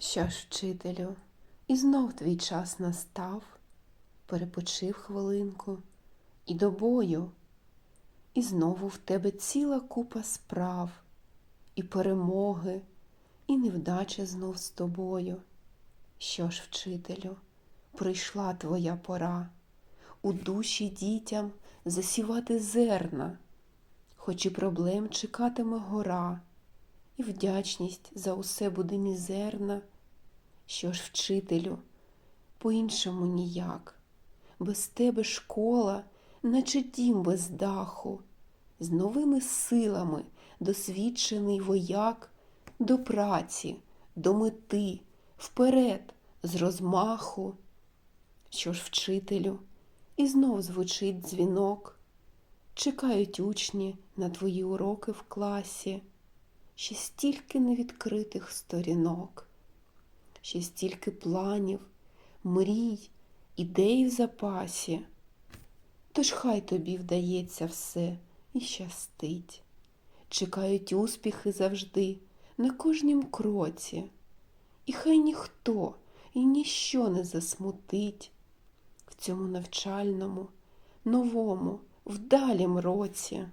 Що ж, вчителю, і знов твій час настав, перепочив хвилинку і до бою, і знову в тебе ціла купа справ, і перемоги, і невдача знов з тобою. Що ж, вчителю, прийшла твоя пора у душі дітям засівати зерна, хоч і проблем чекатиме гора, і вдячність за усе буде мізерна. Що ж, вчителю, по-іншому ніяк, без тебе школа, наче дім без даху, з новими силами досвідчений вояк до праці, до мети, вперед, з розмаху. Що ж, вчителю, і знов звучить дзвінок. Чекають учні на твої уроки в класі, ще стільки невідкритих сторінок, ще стільки планів, мрій, ідей в запасі. Тож хай тобі вдається все і щастить. Чекають успіхи завжди на кожнім кроці, і хай ніхто і ніщо не засмутить в цьому навчальному, новому, вдалім році.